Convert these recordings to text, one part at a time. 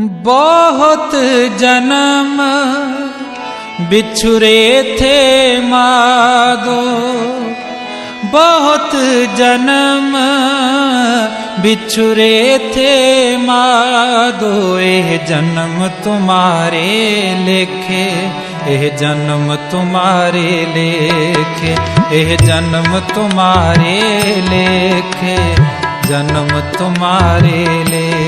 बहुत जन्म बिछुरे थे मादो। बहुत जन्म बिछुरे थे मादो। एह जन्म तुम्हारे लेखे, एह जन्म तुम्हारे लेखे, एह जन्म तुम्हारे लेखे, जन्म तुम्हारे लेखे।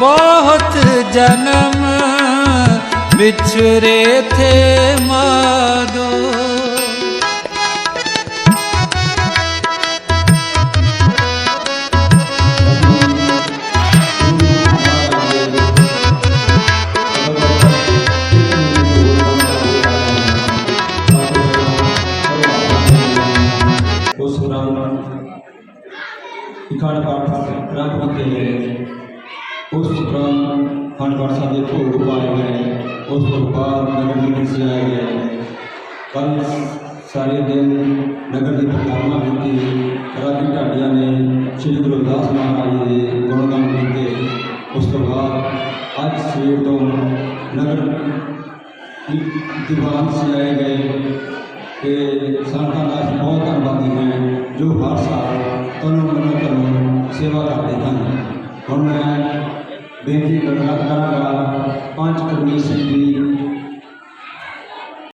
बहुत जन्म बिछुरे थे माधो पाठ हैं उस उपरांत वर्षा साहब भोग पाए गए उस बाद नगर में सजाया गया कल सारे दिन नगर की प्रधारणा की राजू ढाडिया ने श्री गुरु दास महाराज के गुणगान किए उस बाद अज सवेर तो नगर दीवान सजाए गए कि संतान का बहुत धनबादी हैं, जो हर साल तनों मनों तनों सेवा करते हैं। उनमें देखिए कलाकार